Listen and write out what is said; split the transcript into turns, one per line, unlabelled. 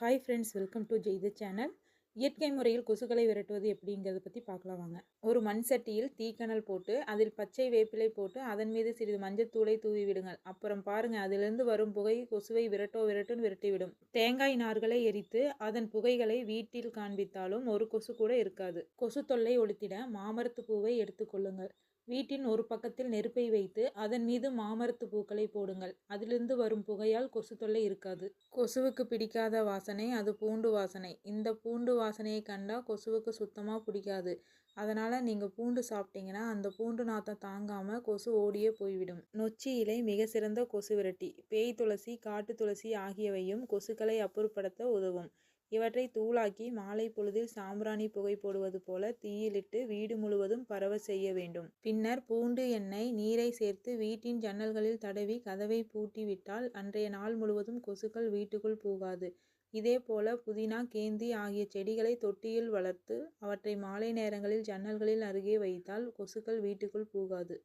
Hi friends welcome to ஜெய்த channel இயற்கை முறையில் கொசுக்களை விரட்டுவது எப்படிங்கிறத பற்றி பார்க்கலாம் வாங்க. ஒரு மண் சட்டியில் தீக்கணல் போட்டு அதில் பச்சை வேப்பிலை போட்டு அதன் மீது சிறிது மஞ்சத்தூளை தூவி விடுங்கள். அப்புறம் பாருங்கள் அதிலிருந்து வரும் புகை கொசுவை விரட்டோ விரட்டுன்னு விரட்டிவிடும். தேங்காய் நார்களை எரித்து அதன் புகைகளை வீட்டில் காண்பித்தாலும் ஒரு கொசு கூட இருக்காது. கொசு தொல்லை ஒழித்திட மாமரத்து பூவை எடுத்துக்கொள்ளுங்கள் வீட்டின் ஒரு பக்கத்தில் நெருப்பை வைத்து அதன் மீது மாமரத்து பூக்களை போடுங்கள். அதிலிருந்து வரும் புகையால் கொசு தொல்லை இருக்காது. கொசுவுக்கு பிடிக்காத வாசனை அது பூண்டு வாசனை. இந்த பூண்டு வாசனையை கண்டா கொசுவுக்கு சுத்தமாக பிடிக்காது. அதனால் நீங்கள் பூண்டு சாப்பிட்டீங்கன்னா அந்த பூண்டு நாத்தம் தாங்காமல் கொசு ஓடியே போய்விடும். நொச்சி இலை மிக சிறந்த கொசு விரட்டி பேய் துளசி காட்டு துளசி ஆகியவையும் கொசுக்களை அப்புறப்படுத்த உதவும். இவற்றை தூளாக்கி மாலை பொழுதில் சாம்பிராணி புகை போடுவது போல தீயிலிட்டு வீடு முழுவதும் பரவ செய்ய வேண்டும். பின்னர் பூண்டு எண்ணெய் நீரை சேர்த்து வீட்டின் ஜன்னல்களில் தடவி கதவை பூட்டிவிட்டால் அன்றைய நாள் முழுவதும் கொசுக்கள் வீட்டுக்குள் போகாது. இதே போல புதினா கேந்தி ஆகிய செடிகளை தொட்டியில் வளர்த்து அவற்றை மாலை நேரங்களில் ஜன்னல்களில் அருகே வைத்தால் கொசுக்கள் வீட்டுக்குள் போகாது.